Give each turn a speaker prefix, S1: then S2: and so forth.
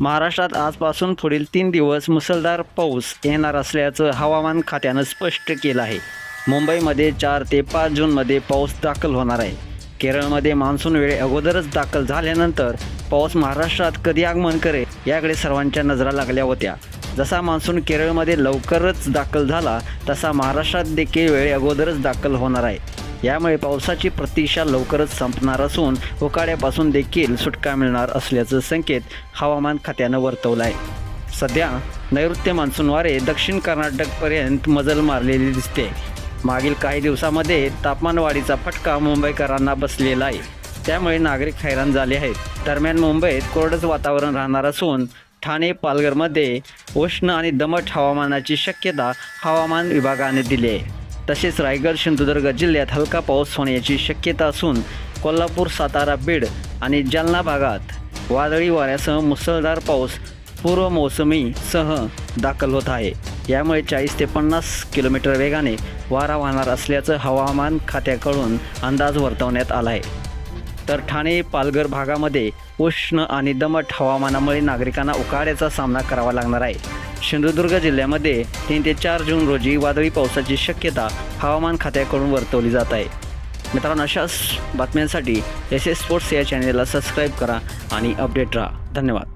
S1: महाराष्ट्रात आजपासून पुढील तीन दिवस मुसळधार पाऊस येणार असल्याचं हवामान खात्यानं स्पष्ट केलं आहे. मुंबईमध्ये चार ते पाच जूनमध्ये पाऊस दाखल होणार आहे. केरळमध्ये मान्सून वेळे अगोदरच दाखल झाल्यानंतर पाऊस महाराष्ट्रात कधी आगमन करेल याकडे सर्वांच्या नजरा लागल्या होत्या. जसा मान्सून केरळमध्ये लवकरच दाखल झाला तसा महाराष्ट्रात देखील वेळे अगोदरच दाखल होणार आहे. यामुळे पावसाची प्रतीक्षा लवकरच संपणार असून उकाड्यापासून देखील सुटका मिळणार असल्याचं संकेत हवामान खात्यानं वर्तवलं आहे सध्या नैऋत्य मान्सून वारे दक्षिण कर्नाटकपर्यंत मजल मारलेली दिसते. मागील काही दिवसामध्ये तापमानवाढीचा फटका मुंबईकरांना बसलेला आहे. त्यामुळे नागरिक हैराण झाले आहेत. दरम्यान मुंबईत कोरडंच वातावरण राहणार असून ठाणे पालघरमध्ये उष्ण आणि दमट हवामानाची शक्यता हवामान विभागाने दिली आहे. तसेच रायगड सिंधुदुर्ग जिल्ह्यात हलका पाऊस होण्याची शक्यता असून कोल्हापूर सातारा बीड आणि जालना भागात वादळी वाऱ्यासह मुसळधार पाऊस पूर्व मोसमीसह दाखल होत आहे. यामुळे चाळीस ते पन्नास किलोमीटर वेगाने वारा वाहणार असल्याचं हवामान खात्याकडून अंदाज वर्तवण्यात आला आहे तर ठाणे पालघर भागामध्ये उष्ण आणि दमट हवामानामुळे नागरिकांना उकाड्याचा सामना करावा लागणार आहे. सिंधुदुर्ग जिल्ह्यामध्ये तीन ते चार जून रोजी वादळी पावसाची शक्यता हवामान खात्याकडून वर्तवली जात आहे. मित्रांनो अशाच बातम्यांसाठी एस एस स्पोर्ट्स या चॅनेलला सबस्क्राईब करा आणि अपडेट राहा. धन्यवाद.